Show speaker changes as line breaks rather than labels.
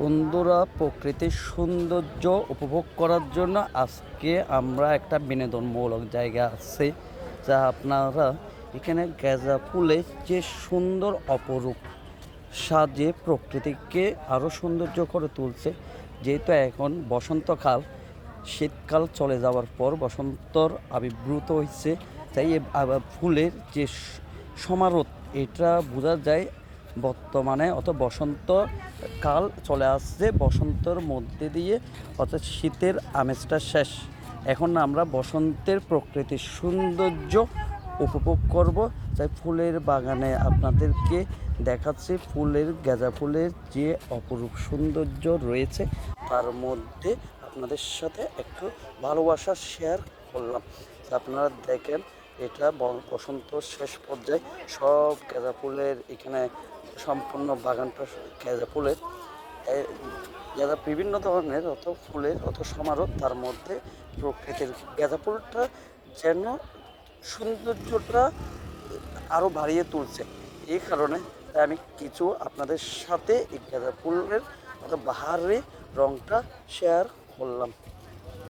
বন্ধুরা, প্রকৃতির সৌন্দর্য উপভোগ করার জন্য আজকে আমরা একটা বিনোদনমূলক জায়গা আছে, যা আপনারা এখানে গেজা ফুলে যে সুন্দর অপরূপ সাজে প্রকৃতিকে আরও সৌন্দর্য করে তুলছে। যেহেতু এখন বসন্তকাল, শীতকাল চলে যাওয়ার পর বসন্তর আবির্ভূত হয়েছে তাই ফুলের যে সমারোহ, এটা বোঝা যায় বর্তমানে অত বসন্ত কাল চলে আসছে। বসন্তর মধ্যে দিয়ে অর্থাৎ শীতের আমেজটা শেষ। এখন আমরা বসন্তের প্রকৃতির সৌন্দর্য উপভোগ করব। তাই ফুলের বাগানে আপনাদেরকে দেখাচ্ছি ফুলের, গাঁজা ফুলের যে অপরূপ সৌন্দর্য রয়েছে, তার মধ্যে আপনাদের সাথে একটু ভালোবাসা শেয়ার করলাম। আপনারা দেখেন, এটা বসন্ত শেষ পর্যায়ে সব গাঁজা ফুলের এখানে সম্পূর্ণ বাগানটা গাঁজা ফুলের। গাঁদা বিভিন্ন ধরনের অত ফুলের অত সমারোহ তার মধ্যে প্রকৃতির গাঁদা ফুলটা যেন সৌন্দর্যটা আরও বাড়িয়ে তুলছে। এই কারণে আমি কিছু আপনাদের সাথে এই গাঁদা ফুলের অত বাহারি রংটা শেয়ার করলাম।